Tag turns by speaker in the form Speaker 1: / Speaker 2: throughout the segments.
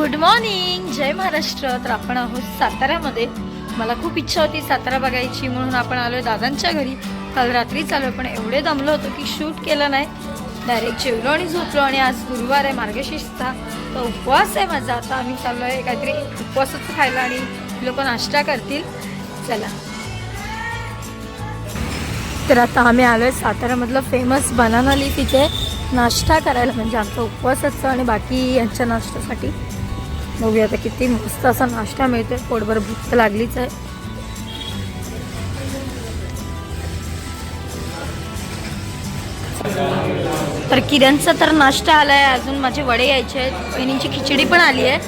Speaker 1: Good morning जय महाराष्ट्र. तर आपण आहोत साताऱ्यामध्ये. मला खूप इच्छा होती सातारा बघायची म्हणून आपण आलोय दादांच्या घरी. काल रात्री चालू पण एवढे दमलो होतो की शूट केलं नाही. डायरेक्ट जेवलो आणि झोपलो आणि आज गुरुवार आहे मार्गशीर्षचा. तर उपवास आहे माझा. आता आम्ही चाललो आहे काहीतरी उपवासच खायला आणि लोक नाश्ता करतील. चला. तर आता आम्ही आलो आहे साताऱ्यामधलं फेमस बनाना लीफ इथे. नाश्ता करायला म्हणजे आमचा उपवासाचं आणि बाकी यांच्या नाश्त्यासाठी. बघूया आता किती मस्त असा नाश्ता मिळतोय. पोटभर भूक लागलीच आहे. तर किरणचा तर नाश्ता आला आहे अजून माझे वडे यायचे आहेत. बहिणींची खिचडी पण आली आहे.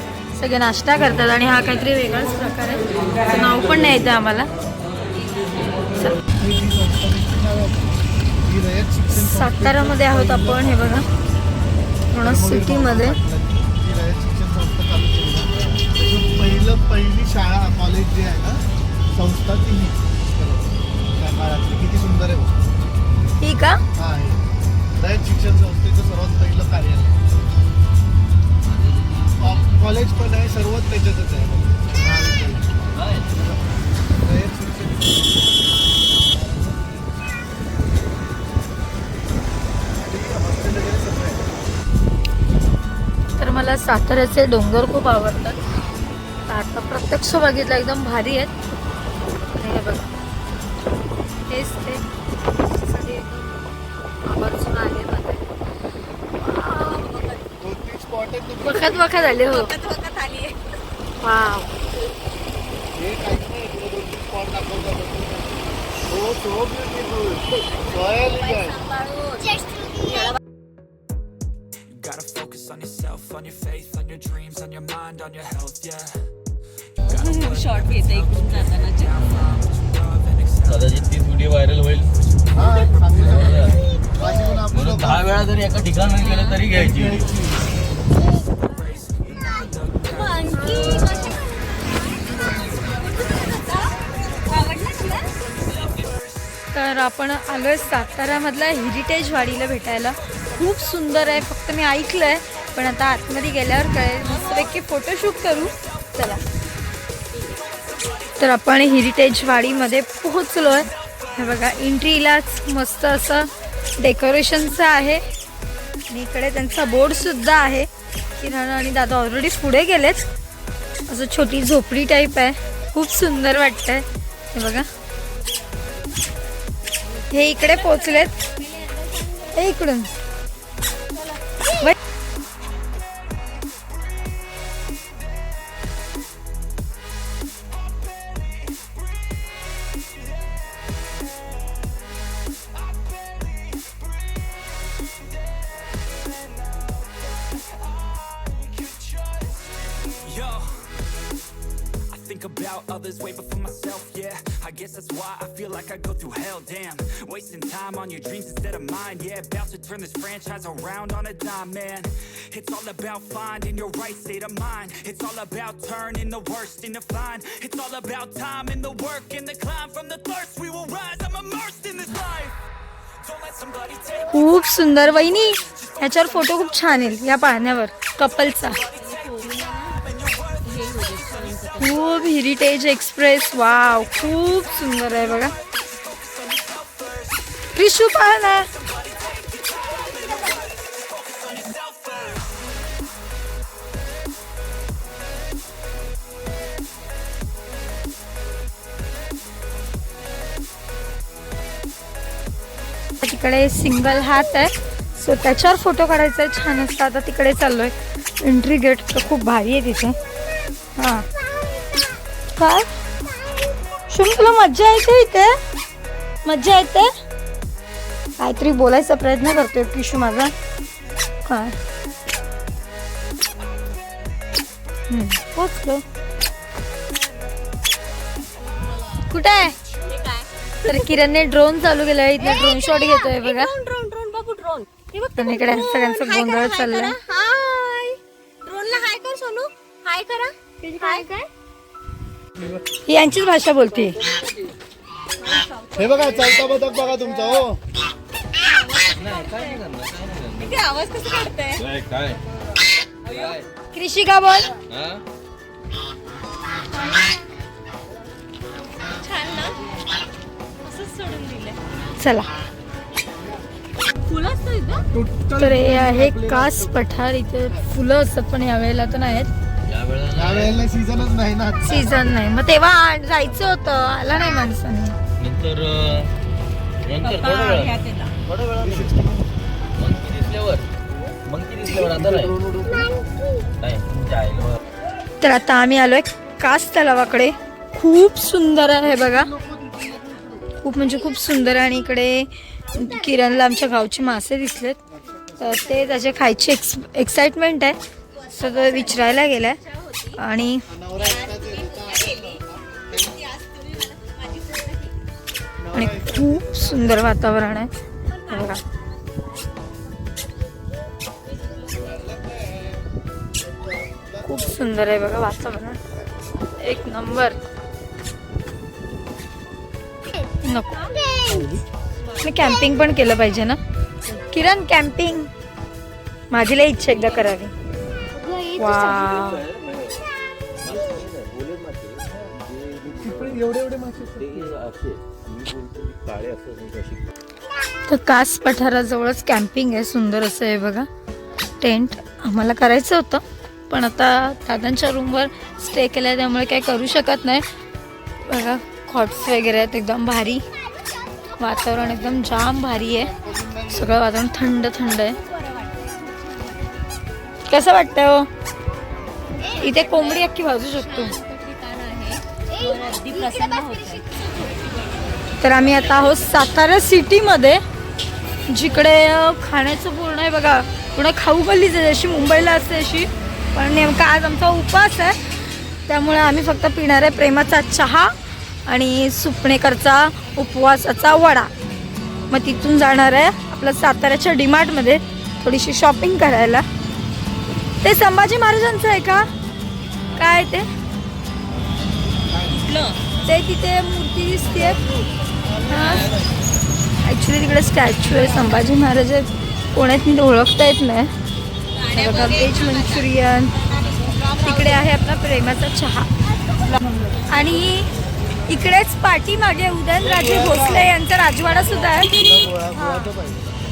Speaker 1: सगळे नाश्ता करतात आणि हा काहीतरी वेगळाच प्रकार आहे. नाव पण नाही येतं आम्हाला. सातारामध्ये आहोत आपण हे बघा. पूर्ण सिटीमध्ये.
Speaker 2: पहिलं पहिली शाळा कॉलेज जे आहे ना संस्था ती ही त्या काळातली किती सुंदर आहे बघ.
Speaker 1: ही का
Speaker 2: हा आहे रयत शिक्षण संस्थेचं सर्वात पहिलं कार्यालय कॉ- कॉलेज पण आहे सर्वच त्याच्यातच आहे महाविद्यालय. रयत शिक्षण हॉस्टेल वगैरे सगळं आहे.
Speaker 1: तर मला साताऱ्याचे डोंगर खूप आवडतात आता प्रत्यक्ष बघितलं एकदम भारी आहेत. हे बघा. तेच ते. सगळे आवर्जून आले बखत बखत आले हो. वाव.
Speaker 2: हे beautiful royal
Speaker 3: Gotta focus on yourself, on your faith, on your dreams, on your mind, on your health, yeah.
Speaker 4: Short घेते इकडून
Speaker 5: कदाचित ती व्हिडिओ व्हायरल होईल.
Speaker 2: हा
Speaker 5: म्हणून दहा वेळा जरी एका ठिकाणी गेलं तरी घ्यायची.
Speaker 1: तर आपण आलोय साताऱ्यामधल्या हेरिटेज वाडीला भेटायला. खूप सुंदर आहे फक्त मी ऐकलंय पण आता आतमध्ये गेल्यावर कळेल. मस्तपैकी फोटोशूट करू. चला. तर आपण हेरिटेजवाडीमध्ये पोहोचलो आहे हे बघा एंट्रीलाच मस्त असं डेकोरेशनचं आहे. आणि इकडे त्यांचा बोर्डसुद्धा आहे. किरण आणि दादा ऑलरेडी पुढे गेलेत. असं छोटी झोपडी टाईप आहे. खूप सुंदर वाटतंय. हे बघा. हे इकडे पोचलेत हे इकडून.
Speaker 3: Think about others way before myself, yeah. I guess that's why I feel like I go through hell, damn. Wasting time on your dreams instead of mine, yeah. About to turn this franchise around on a dime, man. It's all about finding your right state of mind. It's all about turning the worst into fine. It's all about time and the work and the climb from the thirst. We will rise. I'm immersed in this life.
Speaker 1: खूप सुंदर वहिनी ह्याच्यावर photo खूप छान येईल या पाहण्यावर कपलचा खूप heritage express wow खूप सुंदर आहे बघा. क्रिशू पाहा ना. तिकडे सिंगल हात आहे. सो त्याच्यावर फोटो काढायचा आहे. छान असतं. आता तिकडे चाललोय. एंट्री गेट तर खूप भारी आहे तिथे. हां. काय? शुम तुला मज्जा येते इथे? मज्जा येते? काहीतरी बोलायचा प्रयत्न करतोय किशू माझा. काय? पोचलो. कुठे आहे? तर किरणने ड्रोन चालू केलाय. इथे ड्रोन शॉट घेतोय बघा.
Speaker 4: ड्रोन ड्रोन बाबू ड्रोन बघ
Speaker 1: आणि इकडे सगळ्यांचा गोंधळ चाललाय
Speaker 4: ड्रोनला हाय कर. सोनू. हाय करा. हाय काय
Speaker 1: ही यांचीच भाषा बोलते.
Speaker 2: हे बघा चौथा बदक बघा तुमचा हो.
Speaker 4: ते आवाज कसं काढतंय?
Speaker 5: काय काय?
Speaker 1: कृषिका बोल?
Speaker 5: हा?
Speaker 4: छान ना? असंच सोडून दिलंय.
Speaker 1: चला.
Speaker 4: फुलं असतं इथं?
Speaker 1: तर हे आहे कास पठार इथे फुलं असतात पण यावेळेला तर नाहीत.
Speaker 5: या वेळेला
Speaker 2: या वेळेला सीझनच नाही ना.
Speaker 1: सीझन नाही. मग तेव्हा जायचं होतं. आला नाही माणसाने.
Speaker 5: नंतर अं, नंतर थोड्या वेळा थोड्या वेळा मंकी दिसल्यावर. मंकी दिसल्यावर आता नाही. नाही तुमच्या आईवर.
Speaker 1: तर आता आम्ही आलोय कास तलावाकडे. खूप सुंदर आहे बघा. खूप म्हणजे खूप सुंदर आहे. आणि इकडे किरणला आमच्या गावचे मासे दिसलेत. तर ते त्याचे खायची एक्स एक्साइटमेंट आहे. सगळं विचारायला गेलाय. आणि आणि खूप सुंदर वातावरण आहे. बघा. खूप सुंदर आहे बघा वातावरण. एक नंबर. नको. मी कॅम्पिंग पण केलं पाहिजे ना. किरण कॅम्पिंग माझी लई इच्छा एकदा करावी. वाव
Speaker 2: एवढे एवढे मासे
Speaker 1: तर कास पठाराजवळच कॅम्पिंग आहे सुंदर असं आहे बघा. टेंट आम्हाला करायचं होतं पण आता दादांच्या रूमवर स्टे केला त्यामुळे काही करू शकत नाही. बघा खॉट्स वगैरे आहेत एकदम भारी. वातावरण एकदम जाम भारी आहे. सगळं वातावरण थंड थंड आहे. कसं वाटतं हो? इथे कोंबडी अख्खी भाजू शकतो. तर आम्ही आता आहोत सातारा सिटीमध्ये जिकडे खाण्याचं पूर्ण आहे बघा. पूर्ण खाऊ गल्लीच आहे. जशी मुंबईला असते अशी पण नेमका आज आमचा उपवास आहे. त्यामुळे आम्ही फक्त पिणार आहे प्रेमाचा चहा आणि सुपणेकरचा उपवासाचा वडा. मग तिथून जाणार आहे आपल्या साताऱ्याच्या डीमार्टमध्ये थोडीशी शॉपिंग करायला. ते संभाजी महाराजांचं आहे का? काय ते? ते तिथे मूर्ती दिसते ॲक्च्युली तिकडे स्टॅच्यू आहे. संभाजी महाराज आहेत. कोण आहेत मी ओळखता येत नाही. हे बघा व्हेज मंचुरियन. तिकडे आहे आपला प्रेमाचा चहा. आणि इकडेच पाठीमागे उदयनराजे भोसले यांचा राजवाडा सुद्धा आहे.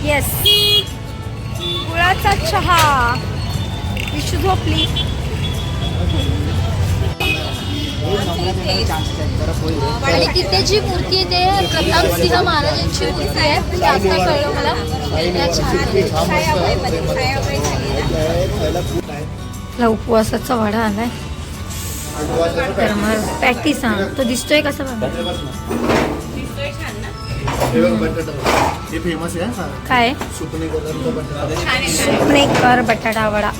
Speaker 1: येस गुळाचा चहा. विशू झोपली आणि तिथे जी मूर्ती आहे ते प्रताप सिंह महाराजांची मूर्ती आहे. ते आता कळलं मला. छायामुळे उपवासाचा वडा आलाय. तर मग पॅटीस हा तो दिसतोय कसा बघा?
Speaker 2: फेमस आहे
Speaker 1: काय? सुपणेकर बटाटा वडा.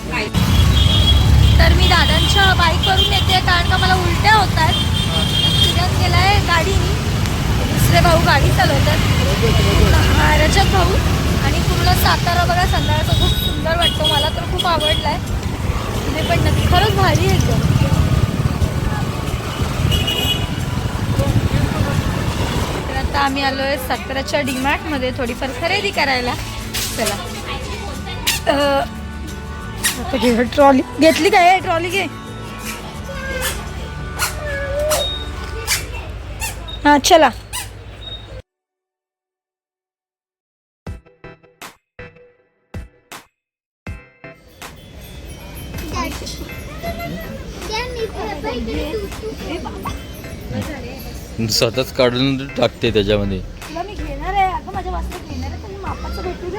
Speaker 1: तर मी दादांच्या बाईकवरून येते कारण का मला उलट्या होत आहेत. किरण गेलाय गाडीनी. दुसरे भाऊ गाडी चालवतात. रजत भाऊ आणि पूर्ण सातारा बघा संध्याकाळचा खूप सुंदर वाटतो. मला तर खूप आवडलाय. तुम्ही पण नक्की खरंच भारी आहे एकदम. तर आता आम्ही आलोय साताऱ्याच्या डीमार्टमध्ये थोडीफार खरेदी करायला. चला. आता घे ट्रॉली. घेतली काय? ट्रॉली घे. हा चला.
Speaker 5: स्वतःच काढून टाकते त्याच्यामध्ये.
Speaker 1: तुला मी घेणार आहे. अगं माझ्या घेणार आहे पण मापाचं भेटू दे.